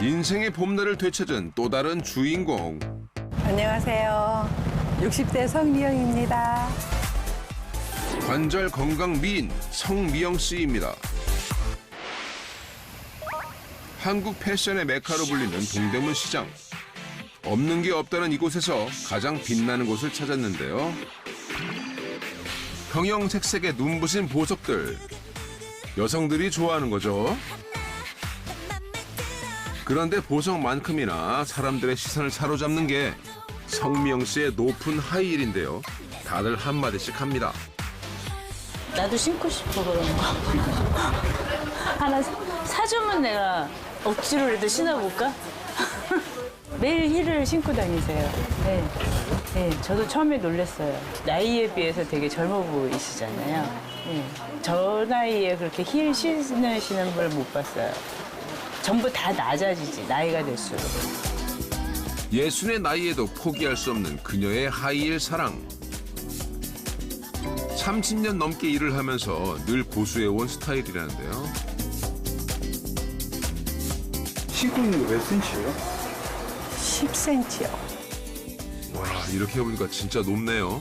인생의 봄날을 되찾은 또 다른 주인공. 안녕하세요. 60대 성미영입니다. 관절 건강 미인 성미영 씨입니다. 한국 패션의 메카로 불리는 동대문 시장. 없는 게 없다는 이곳에서 가장 빛나는 곳을 찾았는데요. 형형색색의 눈부신 보석들. 여성들이 좋아하는 거죠. 그런데 보석만큼이나 사람들의 시선을 사로잡는 게 성미영 씨의 높은 하이힐인데요. 다들 한마디씩 합니다. 나도 신고 싶어 그런 거. 하나 사- 사주면 내가 억지로라도 신어볼까? 매일 힐을 신고 다니세요. 네. 네, 저도 처음에 놀랐어요. 나이에 비해서 되게 젊어 보이시잖아요. 네. 저 나이에 그렇게 힐 신으시는 걸못 봤어요. 전부 다 낮아지지, 나이가 될수록. 예순의 나이에도 포기할 수 없는 그녀의 하이힐 사랑. 30년 넘게 일을 하면서 늘 고수해온 스타일이라는데요. 신고 있는 게몇 센치예요? 10cm요. 와, 이렇게 보니까 진짜 높네요.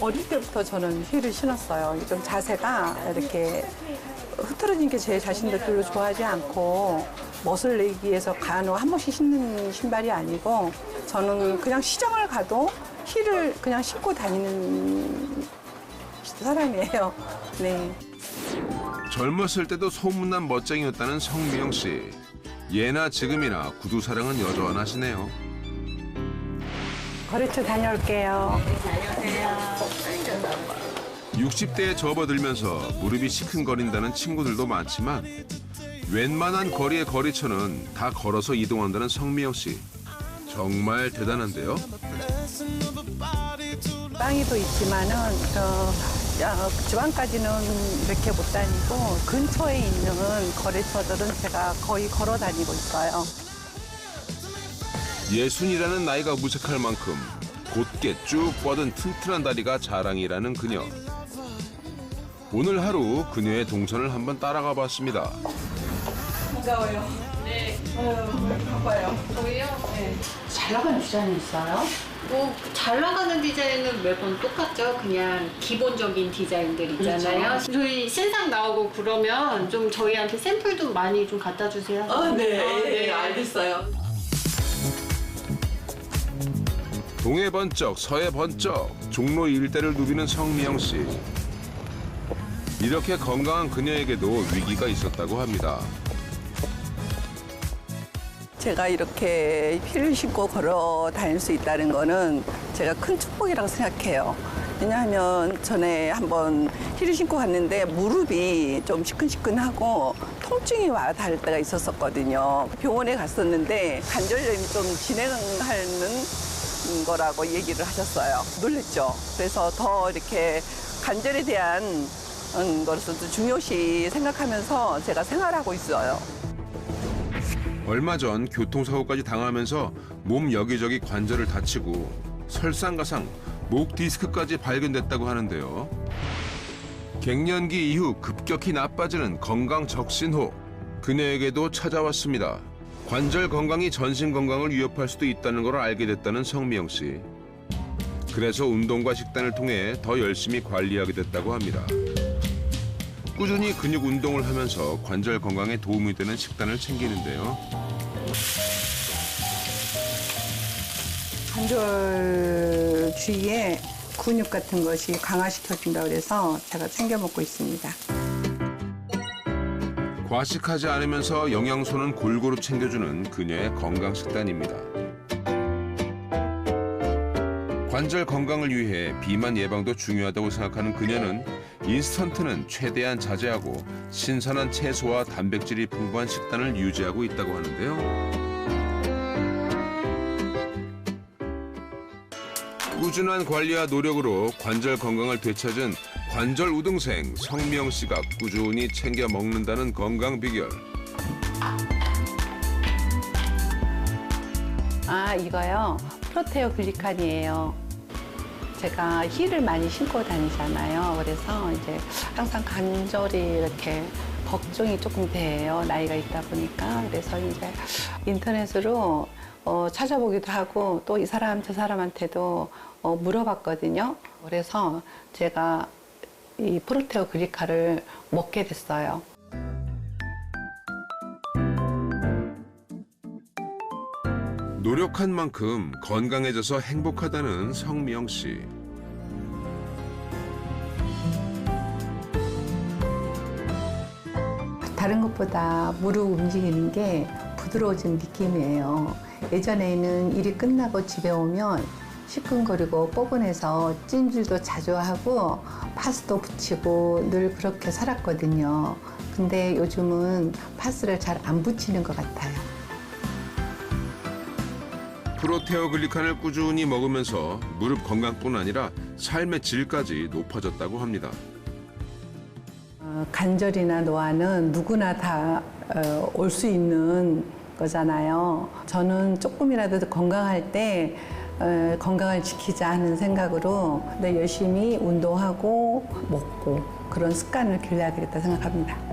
어릴 때부터 저는 힐을 신었어요. 좀 자세가 이렇게 흐트러진 게 제 자신도 별로 좋아하지 않고 멋을 내기 위해서 간혹 한 번씩 신는 신발이 아니고 저는 그냥 시장을 가도 힐을 그냥 신고 다니는 사람이에요. 네. 젊었을 때도 소문난 멋쟁이였다는 성미영 씨. 예나 지금이나 구두 사랑은 여전하시네요. 거래처 다녀올게요. 60대에 접어들면서 무릎이 시큰거린다는 친구들도 많지만 웬만한 거리의 거리처는 다 걸어서 이동한다는 성미영 씨. 정말 대단한데요. 빵이도 있지만은 어, 야, 지방까지는 이렇게 못 다니고 근처에 있는 거래처들은 제가 거의 걸어 다니고 있어요. 예순이라는 나이가 무색할 만큼 곧게 쭉 뻗은 튼튼한 다리가 자랑이라는 그녀. 오늘 하루 그녀의 동선을 한번 따라가 봤습니다. 잘 나가는 디자인 있어요? 뭐 잘 나가는 디자인은 매번 똑같죠. 그냥 기본적인 디자인들 있잖아요. 저희 신상 나오고 그러면 좀 저희한테 샘플 좀 많이 좀 갖다 주세요. 아, 네, 아, 네, 알겠어요. 동해 번쩍 서해 번쩍 종로 일대를 누비는 성미영 씨. 이렇게 건강한 그녀에게도 위기가 있었다고 합니다. 제가 이렇게 힐을 신고 걸어 다닐 수 있다는 거는 제가 큰 축복이라고 생각해요. 왜냐하면 전에 한번 힐을 신고 갔는데 무릎이 좀 시큰시큰하고 통증이 와 닿을 때가 있었었거든요. 병원에 갔었는데 관절염이 좀 진행하는 거라고 얘기를 하셨어요. 놀랬죠. 그래서 더 이렇게 관절에 대한 음, 것을 중요시 생각하면서 제가 생활하고 있어요. 얼마 전 교통사고까지 당하면서 몸 여기저기 관절을 다치고 설상가상 목 디스크까지 발견됐다고 하는데요. 갱년기 이후 급격히 나빠지는 건강 적신호 그녀에게도 찾아왔습니다. 관절 건강이 전신 건강을 위협할 수도 있다는 걸 알게 됐다는 성미영 씨. 그래서 운동과 식단을 통해 더 열심히 관리하게 됐다고 합니다. 꾸준히 근육 운동을 하면서 관절 건강에 도움이 되는 식단을 챙기는데요. 관절 주위에 근육 같은 것이 강화시켜준다 그래서 제가 챙겨 먹고 있습니다. 과식하지 않으면서 영양소는 골고루 챙겨주는 그녀의 건강 식단입니다. 관절 건강을 위해 비만 예방도 중요하다고 생각하는 그녀는 인스턴트는 최대한 자제하고 신선한 채소와 단백질이 풍부한 식단을 유지하고 있다고 하는데요. 꾸준한 관리와 노력으로 관절 건강을 되찾은 관절 우등생 성명 씨가 꾸준히 챙겨 먹는다는 건강 비결. 아, 이거요. 프로테오 글리칸이에요. 제가 힐을 많이 신고 다니잖아요. 그래서 이제 항상 관절이 이렇게 걱정이 조금 돼요. 나이가 있다 보니까. 그래서 이제 인터넷으로 어, 찾아보기도 하고 또 이 사람 저 사람한테도 어, 물어봤거든요. 그래서 제가 이 프로테오 글리카를 먹게 됐어요. 노력한 만큼 건강해져서 행복하다는 성미영 씨. 다른 것보다 무릎 움직이는 게 부드러워진 느낌이에요. 예전에는 일이 끝나고 집에 오면 시큰거리고 뻐근해서 찜질도 자주 하고 파스도 붙이고 늘 그렇게 살았거든요. 근데 요즘은 파스를 잘 안 붙이는 것 같아요. 프로테어 글리칸을 꾸준히 먹으면서 무릎 건강뿐 아니라 삶의 질까지 높아졌다고 합니다. 어, 관절이나 노화는 누구나 다 올 수 있는 거잖아요. 저는 조금이라도 더 건강할 때 어, 건강을 지키자 하는 생각으로 네, 열심히 운동하고 먹고 그런 습관을 길러야 되겠다 생각합니다.